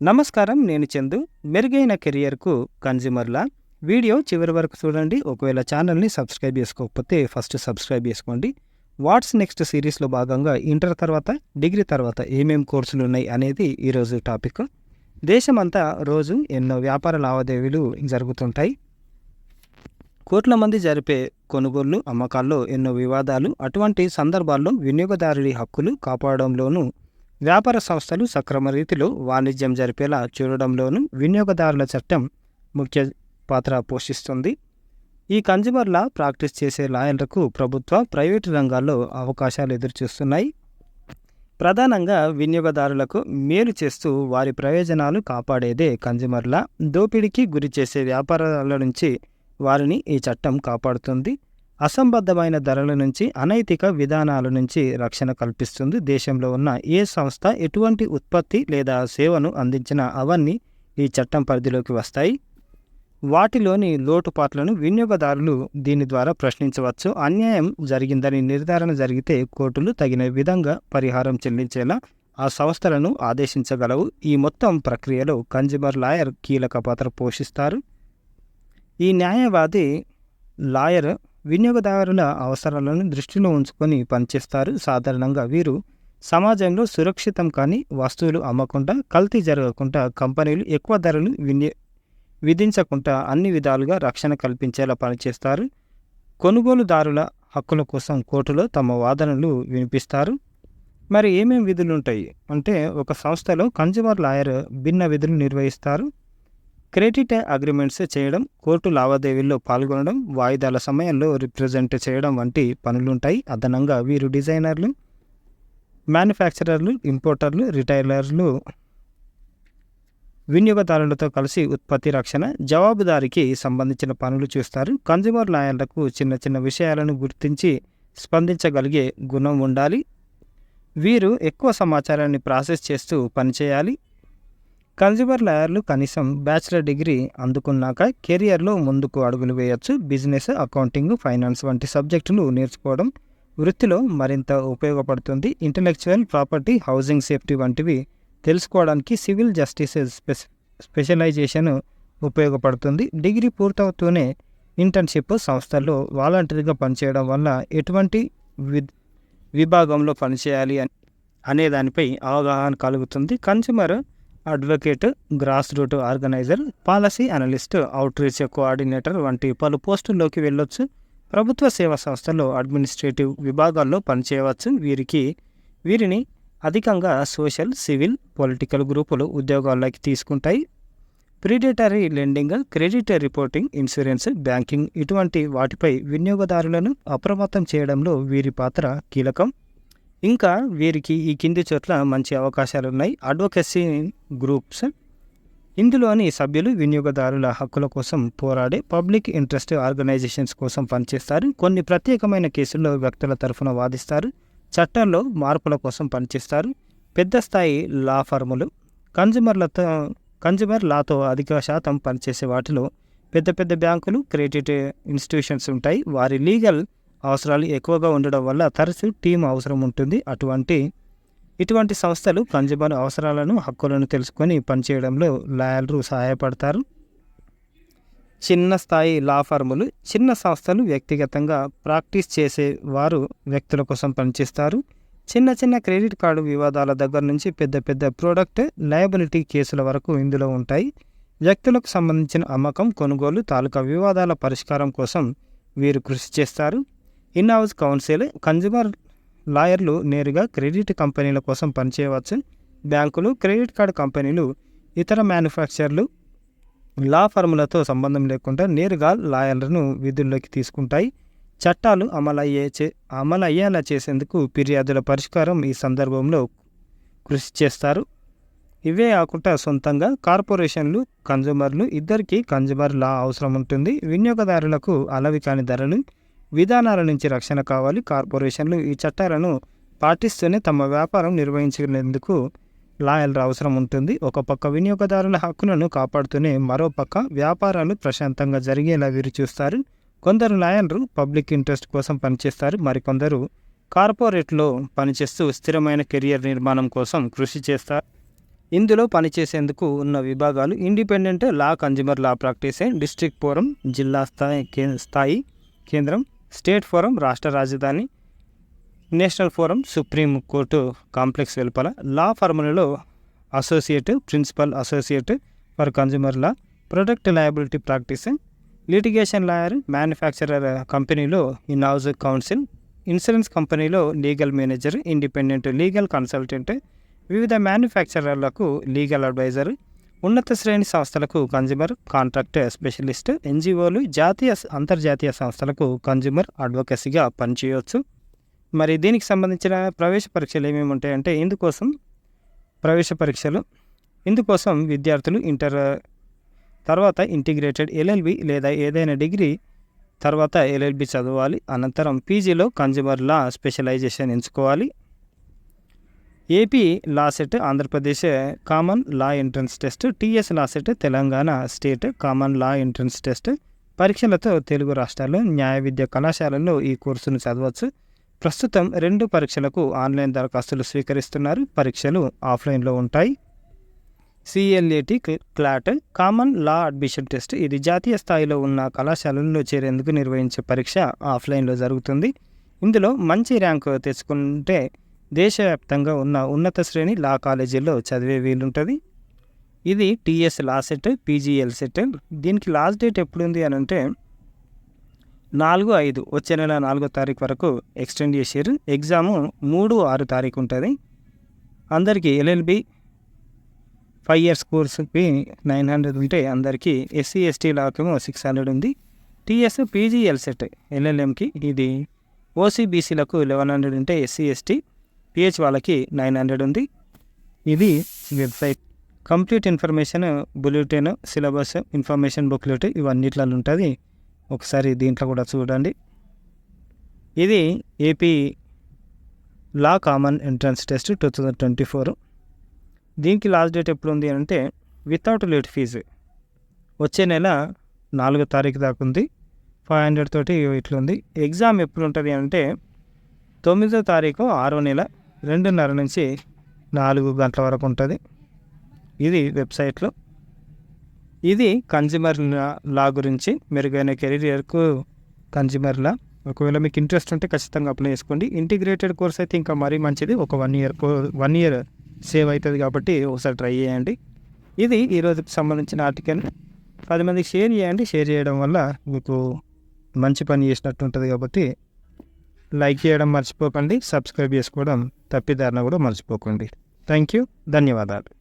నమస్కారం నేను చందు. మెరుగైన కెరియర్కు కన్జ్యూమర్లా వీడియో చివరి వరకు చూడండి. ఒకవేళ ఛానల్ని సబ్స్క్రైబ్ చేసుకోకపోతే ఫస్ట్ సబ్స్క్రైబ్ చేసుకోండి. వాట్స్ నెక్స్ట్ సిరీస్లో భాగంగా ఇంటర్ తర్వాత డిగ్రీ తర్వాత ఏమేం కోర్సులు ఉన్నాయి అనేది ఈరోజు టాపిక్. దేశమంతా రోజు ఎన్నో వ్యాపార లావాదేవీలు జరుగుతుంటాయి. కోట్ల మంది జరిపే కొనుగోళ్ళు అమ్మకాల్లో ఎన్నో వివాదాలు అటువంటి సందర్భాల్లో వినియోగదారుడి హక్కులు కాపాడడంలోనూ వ్యాపార సంస్థలు సక్రమ రీతిలో వాణిజ్యం జరిపేలా చూడడంలోనూ వినియోగదారుల చట్టం ముఖ్య పాత్ర పోషిస్తుంది. ఈ కన్జ్యూమర్ ప్రాక్టీస్ చేసే లాయర్లకు ప్రభుత్వ ప్రైవేటు రంగాల్లో అవకాశాలు ఎదురుచూస్తున్నాయి. ప్రధానంగా వినియోగదారులకు మేలు చేస్తూ వారి ప్రయోజనాలు కాపాడేదే కన్జ్యూమర్ల దోపిడీకి గురి చేసే వ్యాపారాల నుంచి వారిని ఈ చట్టం కాపాడుతుంది. అసంబద్ధమైన ధరల నుంచి అనైతిక విధానాల నుంచి రక్షణ కల్పిస్తుంది. దేశంలో ఉన్న ఏ సంస్థ ఎటువంటి ఉత్పత్తి లేదా సేవను అందించినా అవన్నీ ఈ చట్టం పరిధిలోకి వస్తాయి. వాటిలోని లోటుపాట్లను వినియోగదారులు దీని ద్వారా ప్రశ్నించవచ్చు. అన్యాయం జరిగిందని నిర్ధారణ జరిగితే కోర్టులు తగిన విధంగా పరిహారం చెల్లించేలా ఆ సంస్థలను ఆదేశించగలవు. ఈ మొత్తం ప్రక్రియలో కన్జ్యూమర్ లాయర్ కీలక పాత్ర పోషిస్తారు. ఈ న్యాయవాది లాయర్ వినియోగదారుల అవసరాలను దృష్టిలో ఉంచుకొని పనిచేస్తారు. సాధారణంగా వీరు సమాజంలో సురక్షితం కాని వస్తువులు అమ్మకుండా కల్తీ జరగకుండా కంపెనీలు ఎక్కువ ధరలు వినియో విధించకుండా అన్ని విధాలుగా రక్షణ కల్పించేలా పనిచేస్తారు. కొనుగోలుదారుల హక్కుల కోసం కోర్టులో తమ వాదనలు వినిపిస్తారు. మరి ఏమేం విధులు ఉంటాయి అంటే ఒక సంస్థలో కన్జ్యూమర్ లాయర్ భిన్న విధులు నిర్వహిస్తారు. క్రెడిట్ అగ్రిమెంట్స్ చేయడం కోర్టు లావాదేవీల్లో పాల్గొనడం వాయిదాల సమయంలో రిప్రజెంట్ చేయడం వంటి పనులుంటాయి. అదనంగా వీరు డిజైనర్లు మ్యానుఫ్యాక్చరర్లు ఇంపోర్టర్లు రిటైలర్లు వినియోగదారులతో కలిసి ఉత్పత్తి రక్షణ జవాబుదారికి సంబంధించిన పనులు చూస్తారు. కన్జ్యూమర్ లాయర్లకు చిన్న చిన్న విషయాలను గుర్తించి స్పందించగలిగే గుణం ఉండాలి. వీరు ఎక్కువ సమాచారాన్ని ప్రాసెస్ చేస్తూ పనిచేయాలి. కన్జ్యూమర్ లాయర్లు కనీసం బ్యాచిలర్ డిగ్రీ అందుకున్నాక కెరియర్లో ముందుకు అడుగులు వేయొచ్చు. బిజినెస్ అకౌంటింగ్ ఫైనాన్స్ వంటి సబ్జెక్టులు నేర్చుకోవడం వృత్తిలో మరింత ఉపయోగపడుతుంది. ఇంటలెక్చువల్ ప్రాపర్టీ హౌసింగ్ సేఫ్టీ వంటివి తెలుసుకోవడానికి సివిల్ జస్టిస్ స్పెషలైజేషన్ ఉపయోగపడుతుంది. డిగ్రీ పూర్తవుతూనే ఇంటర్న్షిప్ సంస్థల్లో వాలంటరీగా పనిచేయడం వల్ల ఎటువంటి వి విభాగంలో పనిచేయాలి అనే దానిపై అవగాహన కలుగుతుంది. Consumer advocate grass root organizer policy analyst outreach coordinator వంటి పలు పోస్టుల్లోకి వెళ్ళొచ్చు. ప్రభుత్వ సేవా సంస్థల్లో అడ్మినిస్ట్రేటివ్ విభాగాల్లో పనిచేయవచ్చు. వీరికి వీరిని అధికంగా సోషల్ సివిల్ పొలిటికల్ గ్రూపులు ఉద్యోగాల్లోకి తీసుకుంటాయి. Predatory lending credit reporting insurance banking ఇటువంటి వాటిపై వినియోగదారులను అప్రమత్తం చేయడంలో వీరి పాత్ర కీలకం. ఇంకా వీరికి ఈ కింది చోట్ల మంచి అవకాశాలు ఉన్నాయి అడ్వొకసీ గ్రూప్స్. ఇందులోని సభ్యులు వినియోగదారుల హక్కుల కోసం పోరాడే పబ్లిక్ ఇంట్రెస్ట్ ఆర్గనైజేషన్స్ కోసం పనిచేస్తారు. కొన్ని ప్రత్యేకమైన కేసుల్లో వ్యక్తుల తరఫున వాదిస్తారు. చట్టంలో మార్పుల కోసం పనిచేస్తారు. పెద్ద స్థాయి లా ఫర్ములు కన్జ్యూమర్లతో కన్జ్యూమర్ లాతో అధిక శాతం పనిచేసే వాటిలో పెద్ద పెద్ద బ్యాంకులు క్రెడిట్ ఇన్స్టిట్యూషన్స్ ఉంటాయి. వారి లీగల్ అవసరాలు ఎక్కువగా ఉండడం వల్ల తరచూ టీం అవసరం ఉంటుంది. అటువంటి ఇటువంటి సంస్థలు కన్జ్యూమర్ అవసరాలను హక్కులను తెలుసుకొని పనిచేయడంలో లాయర్లు సహాయపడతారు. చిన్న స్థాయి లా ఫర్ములు చిన్న సంస్థలు వ్యక్తిగతంగా ప్రాక్టీస్ చేసే వారు వ్యక్తుల కోసం పనిచేస్తారు. చిన్న చిన్న క్రెడిట్ కార్డు వివాదాల దగ్గర నుంచి పెద్ద పెద్ద ప్రోడక్ట్ లయబిలిటీ కేసుల వరకు ఇందులో ఉంటాయి. వ్యక్తులకు సంబంధించిన అమ్మకం కొనుగోలు తాలూకా వివాదాల పరిష్కారం కోసం వీరు కృషి చేస్తారు. ఇన్ హౌస్ కౌన్సిల్ కన్జ్యూమర్ లాయర్లు నేరుగా క్రెడిట్ కంపెనీల కోసం పనిచేయవచ్చు. బ్యాంకులు క్రెడిట్ కార్డు కంపెనీలు ఇతర మ్యానుఫ్యాక్చర్లు లా ఫర్ములతో సంబంధం లేకుండా నేరుగా లాయర్లను విధుల్లోకి తీసుకుంటాయి. చట్టాలు అమలయ్యే చే అమలు అయ్యేలా చేసేందుకు ఫిర్యాదుల పరిష్కారం ఈ సందర్భంలో కృషి చేస్తారు. ఇవే కాకుండా సొంతంగా కార్పొరేషన్లు కన్జ్యూమర్లు ఇద్దరికీ కన్జ్యూమర్ లా అవసరం ఉంటుంది. వినియోగదారులకు అలవి కాని ధరలు విధానాల నుంచి రక్షణ కావాలి. కార్పొరేషన్లు ఈ చట్టాలను పాటిస్తూనే తమ వ్యాపారం నిర్వహించుకునేందుకు లాయర్ల అవసరం ఉంటుంది. ఒక పక్క వినియోగదారుల హక్కులను కాపాడుతూనే మరో పక్క వ్యాపారాలు ప్రశాంతంగా జరిగేలా వీరు చూస్తారు. కొందరు లాయర్లు పబ్లిక్ ఇంట్రెస్ట్ కోసం పనిచేస్తారు. మరికొందరు కార్పొరేట్లో పనిచేస్తూ స్థిరమైన కెరియర్ నిర్మాణం కోసం కృషి చేస్తారు. ఇందులో పనిచేసేందుకు ఉన్న విభాగాలు independent law consumer law practice district forum జిల్లా స్థాయి కే- స్థాయి కేంద్రం స్టేట్ ఫోరం రాష్ట్ర రాజధాని national forum supreme court complex వెలుపల. Law ఫర్ములలో associate principal associate for consumer law product liability practice litigation lawyer manufacturer కంపెనీలో ఇన్ హౌస్ కౌన్సిల్ ఇన్సూరెన్స్ కంపెనీలో legal manager independent legal consultant వివిధ మ్యానుఫ్యాక్చరర్లకు లీగల్ అడ్వైజర్ ఉన్నత శ్రేణి సంస్థలకు కన్జ్యూమర్ కాంట్రాక్ట్ స్పెషలిస్ట్ ఎన్జిఓలు జాతీయ అంతర్జాతీయ సంస్థలకు కన్జ్యూమర్ అడ్వకసీగా పనిచేయవచ్చు మరి దీనికి సంబంధించిన ప్రవేశ పరీక్షలు ఏమేమి ఉంటాయంటే ఇందుకోసం ప్రవేశ పరీక్షలు ఇందుకోసం విద్యార్థులు ఇంటర్ తర్వాత ఇంటిగ్రేటెడ్ ఎల్ఎల్బి లేదా ఏదైనా డిగ్రీ తర్వాత ఎల్ఎల్బి చదవాలి అనంతరం పీజీలో కన్జ్యూమర్ లా స్పెషలైజేషన్ ఎంచుకోవాలి. AP law CET Andhra Pradesh common law entrance test TS law CET Telangana state common law entrance test పరీక్షలతో Telugu రాష్ట్రాల్లో న్యాయ విద్య కళాశాలల్లో ఈ కోర్సును చదవచ్చు. ప్రస్తుతం రెండు పరీక్షలకు ఆన్లైన్ దరఖాస్తులు స్వీకరిస్తున్నారు. పరీక్షలు ఆఫ్లైన్లో ఉంటాయి. CLAT CLAT common law admission test ఇది జాతీయ స్థాయిలో ఉన్న కళాశాలల్లో చేరేందుకు నిర్వహించే పరీక్ష ఆఫ్లైన్లో జరుగుతుంది. ఇందులో మంచి ర్యాంకు తెచ్చుకుంటే దేశవ్యాప్తంగా ఉన్న ఉన్నత శ్రేణి లా కాలేజీల్లో చదివే వీలుంటుంది. ఇది TS law CET PGL CET. దీనికి లాస్ట్ డేట్ ఎప్పుడు ఉంది అని అంటే నాలుగు ఐదు వచ్చే నెల నాలుగో తారీఖు వరకు ఎక్స్టెండ్ చేశారు ఎగ్జాము మూడు ఆరు తారీఖు ఉంటుంది. అందరికీ ఎల్ఎల్బి ఫైవ్ ఇయర్స్ కోర్సుకి నైన్ హండ్రెడ్ ఉంటే అందరికీ ఎస్సీ ఎస్టీ లాకేమో సిక్స్ హండ్రెడ్ ఉంది. టీఎస్ పీజీఎల్ సెట్ ఎల్ఎల్ఎంకి. ఇది ఓసీబీసీలకు లెవెన్ హండ్రెడ్ ఉంటే ఎస్సీ ఎస్టీ. పిహెచ్ వాళ్ళకి నైన్ హండ్రెడ్ ఉంది. ఇది website. Complete information bulletin syllabus information booklet ఇవన్నిట్లలో ఉంటుంది. ఒకసారి దీంట్లో కూడా చూడండి. ఇది AP law common entrance test two thousand twenty four. దీనికి లాస్ట్ డేట్ ఎప్పుడు ఉంది అంటే వితౌట్ లేట్ ఫీజు. వచ్చే నెల నాలుగో తారీఖు దాకా ఉంది. ఫైవ్ హండ్రెడ్ తోటి ఇట్లుంది. ఎగ్జామ్ ఎప్పుడు ఉంటుంది అంటే తొమ్మిదో తారీఖు ఆరో నెల రెండున్నర నుంచి నాలుగు గంటల వరకు ఉంటుంది. ఇది వెబ్సైట్లో. ఇది కన్జ్యూమర్ లా- గురించి మెరుగైన కెరీర్కు కన్జ్యూమర్ లా. ఒకవేళ మీకు ఇంట్రెస్ట్ ఉంటే ఖచ్చితంగా అప్లై చేసుకోండి. ఇంటిగ్రేటెడ్ కోర్స్ అయితే ఇంకా మరీ మంచిది. ఒక one year one year save అవుతుంది కాబట్టి ఒకసారి ట్రై చేయండి. ఇది ఈరోజుకి సంబంధించిన ఆర్టికల్. పది మందికి షేర్ చేయండి. షేర్ చేయడం వల్ల మీకు మంచి పని చేసినట్టు ఉంటుంది కాబట్టి లైక్ చేయడం మర్చిపోకండి సబ్స్క్రైబ్ చేసుకోవడం తప్పిదారిన కూడా మర్చిపోకండి. థ్యాంక్ యూ ధన్యవాదాలు.